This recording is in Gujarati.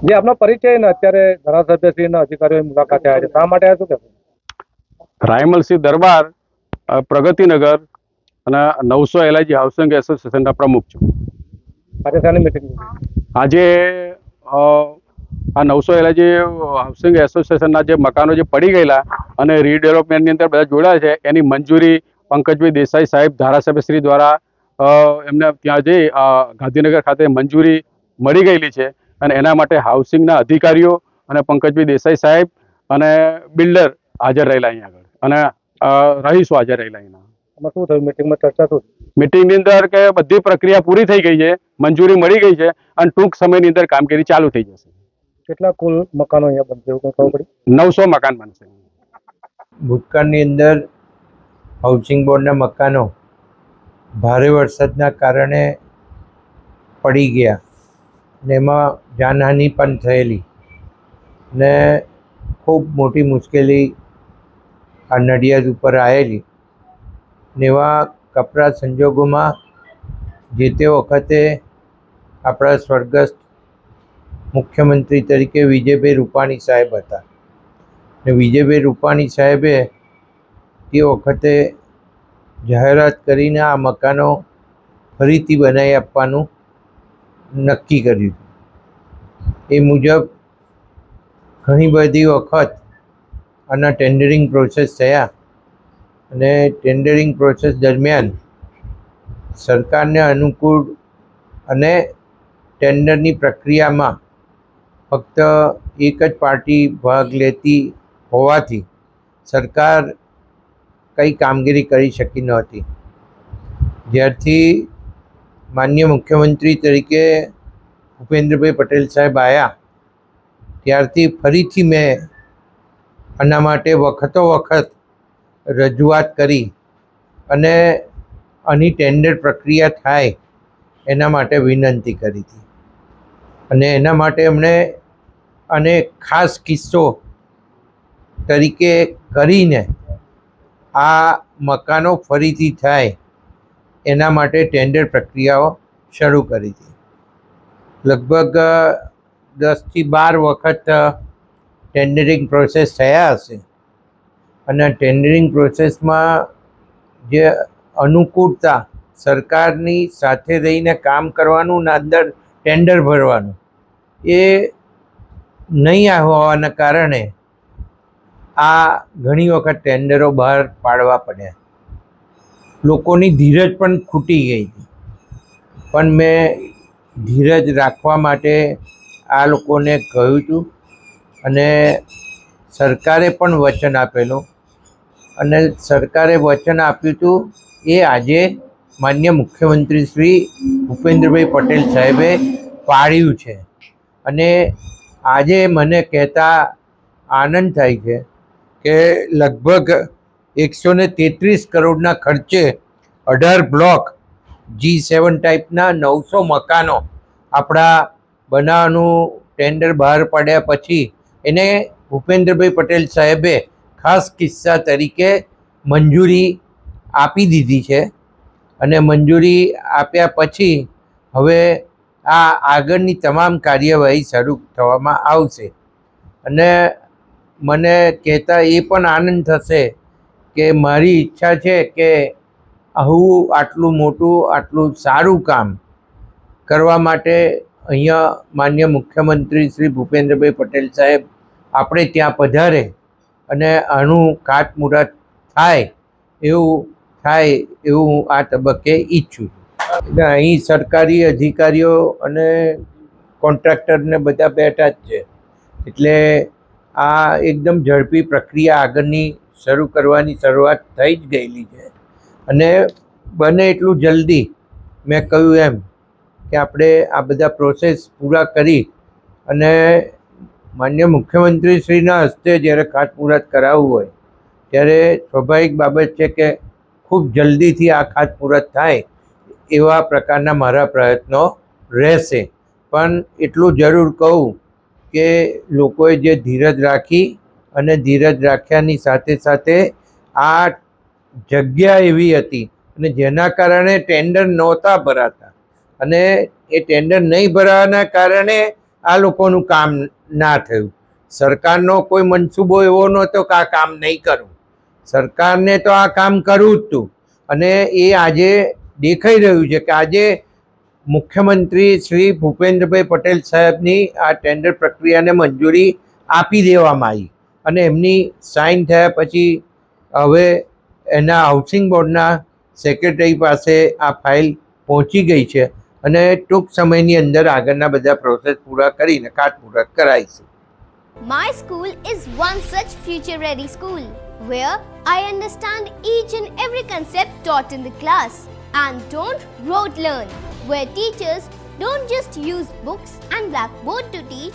જે આપનો પરિચય ને અત્યારે ધારાસભ્યશ્રીના અધિકારીઓની મુલાકાતે આવ્યા છે. શા માટે આવ્યા શું કે રાયમલસિંહ દરબાર પ્રગતિનગર અને નવસો એલઆઈજી હાઉસિંગ એસોસિએશનના પ્રમુખ છું. આજે શાની મિટિંગ આજે અ, આ નવસો એલઆઈજી હાઉસિંગ એસોસિએશનના જે મકાનો જે પડી ગયેલા અને રીડેવલપમેન્ટની અંદર બધા જોડાયા છે એની મંજૂરી પંકજભાઈ દેસાઈ સાહેબ ધારાસભ્યશ્રી દ્વારા એમને ત્યાં જઈ ગાંધીનગર ખાતે મંજૂરી મળી ગયેલી છે. અને એના માટે હાઉસિંગના અધિકારીઓ અને પંકજભાઈ દેસાઈ સાહેબ અને બિલ્ડર હાજર રહેલા અહીંયા આગળ. અને રહીશો હાજર રહેલા અહીંના આમાં શું થયું? મિટિંગમાં ચર્ચા શું મિટિંગની અંદર કે બધી પ્રક્રિયા પૂરી થઈ ગઈ છે મંજૂરી મળી ગઈ છે અને ટૂંક સમયની અંદર કામગીરી ચાલુ થઈ જશે. કેટલા કુલ મકાનો અહીંયા બનશે એવું ખબર પડી? નવસો મકાન બનશે. ભૂતકાળની અંદર હાઉસિંગ બોર્ડના મકાનો ભારે વરસાદના કારણે પડી ગયા. ને એમાં જાનહાનિ પણ થયેલી. ને ખૂબ મોટી મુશ્કેલી આ નડિયાદ ઉપર આવેલી ને એવા કપરા સંજોગોમાં જે તે વખતે આપણા સ્વર્ગસ્થ મુખ્યમંત્રી તરીકે વિજયભાઈ રૂપાણી સાહેબ હતા. ને વિજયભાઈ રૂપાણી સાહેબે તે વખતે જાહેરાત કરીને આ મકાનો ફરીથી બનાવી આપવાનું નક્કી કર્યું. એ મુજબ ઘણી બધી વખત આના ટેન્ડરિંગ પ્રોસેસ થયા અને ટેન્ડરિંગ પ્રોસેસ દરમિયાન સરકારને અનુકૂળ અને ટેન્ડરની પ્રક્રિયામાં ફક્ત એક જ પાર્ટી ભાગ લેતી હોવાથી સરકાર કંઈ કામગીરી કરી શકી નહોતી જ્યારથી માન્ય મુખ્યમંત્રી તરીકે ભૂપેન્દ્રભાઈ પટેલ સાહેબ આવ્યા ત્યારથી ફરીથી મેં આના માટે વખતો વખત રજૂઆત કરી અને આની ટેન્ડર પ્રક્રિયા થાય એના માટે વિનંતી કરી હતી. અને એના માટે એમણે અને ખાસ કિસ્સો તરીકે કરીને આ મકાનો ફરીથી થાય એના માટે ટેન્ડર પ્રક્રિયાઓ શરૂ કરી હતી લગભગ દસથી બાર વખત ટેન્ડરિંગ પ્રોસેસ થયા હશે. અને ટેન્ડરિંગ પ્રોસેસમાં જે અનુકૂળતા સરકારની સાથે રહીને કામ કરવાનું ને અંદર ટેન્ડર ભરવાનું, એ નહીં હોવાના કારણે આ ઘણી વખત ટેન્ડરો બહાર પાડવા પડ્યા. લોકોની ધીરજ પણ ખૂટી ગઈ હતી. પણ મેં ધીરજ રાખવા માટે આ લોકોને કહ્યું હતું અને સરકારે પણ વચન આપેલું. અને સરકારે વચન આપ્યું હતું એ આજે માન્ય મુખ્યમંત્રી શ્રી ભૂપેન્દ્રભાઈ પટેલ સાહેબે પાડ્યું છે. અને આજે મને કહેતા આનંદ થાય છે કે લગભગ એકસો ને તેત્રીસ કરોડના ખર્ચે અઢાર બ્લોક જી સેવન ટાઈપના નવસો મકાનો આપણા બનાવવાનું ટેન્ડર બહાર પાડ્યા પછી એને ભૂપેન્દ્રભાઈ પટેલ સાહેબે ખાસ કિસ્સા તરીકે મંજૂરી આપી દીધી છે. અને મંજૂરી આપ્યા પછી હવે આ આગળની તમામ કાર્યવાહી શરૂ થવામાં આવશે. અને મને કહેતા એ પણ આનંદ થશે કે મારી ઈચ્છા છે કે આવું આટલું મોટું, આટલું સારું કામ કરવા માટે અહીંયા માન્ય મુખ્યમંત્રી શ્રી ભૂપેન્દ્રભાઈ પટેલ સાહેબ આપણે ત્યાં પધારે અને આનું ખાતમુહૂર્ત થાય એવું થાય એવું હું આ તબક્કે ઈચ્છું છું. અહીં સરકારી અધિકારીઓ અને કોન્ટ્રાક્ટરને બધા બેઠા જ છે. એટલે આ એકદમ ઝડપી પ્રક્રિયા આગળની શરૂ કરવાની શરૂઆત થઈ જ ગયેલી છે. અને બને એટલું જલ્દી મેં કહ્યું એમ કે આપણે આ બધા પ્રોસેસ પૂરા કરી અને માન્ય મુખ્યમંત્રીશ્રીના હસ્તે જ્યારે ખાતમુહૂર્ત કરાવવું હોય, ત્યારે સ્વાભાવિક બાબત છે કે ખૂબ જલ્દીથી આ ખાતમુહૂર્ત થાય એવા પ્રકારના મારા પ્રયત્નો રહેશે. પણ એટલું જરૂર કહું કે લોકોએ જે ધીરજ રાખી અને ધીરજ રાખ્યાની સાથે સાથે આ જગ્યા એવી હતી અને જેના કારણે ટેન્ડર નહોતા ભરાતા. અને એ ટેન્ડર નહીં ભરાવાના કારણે આ લોકોનું કામ ના થયું. સરકારનો કોઈ મનસૂબો એવો નહોતો કે આ કામ નહીં કરું. સરકારને તો આ કામ કરવું જ હતું અને એ આજે દેખાઈ રહ્યું છે કે આજે મુખ્યમંત્રી શ્રી ભૂપેન્દ્રભાઈ પટેલ સાહેબની આ ટેન્ડર પ્રક્રિયાને મંજૂરી આપી દેવામાં આવી. અને એમની સાઇન થયા પછી હવે એના હાઉસિંગ બોર્ડના સેક્રેટરી પાસે આ ફાઇલ પહોંચી ગઈ છે અને ટૂંક સમયની અંદર આગળના બધા પ્રોસેસ પૂરા કરીને કાટપૂરક કરાવીશું My school is one such future ready school where I understand each and every concept taught in the class and don't rote learn, where teachers don't just use books and blackboard to teach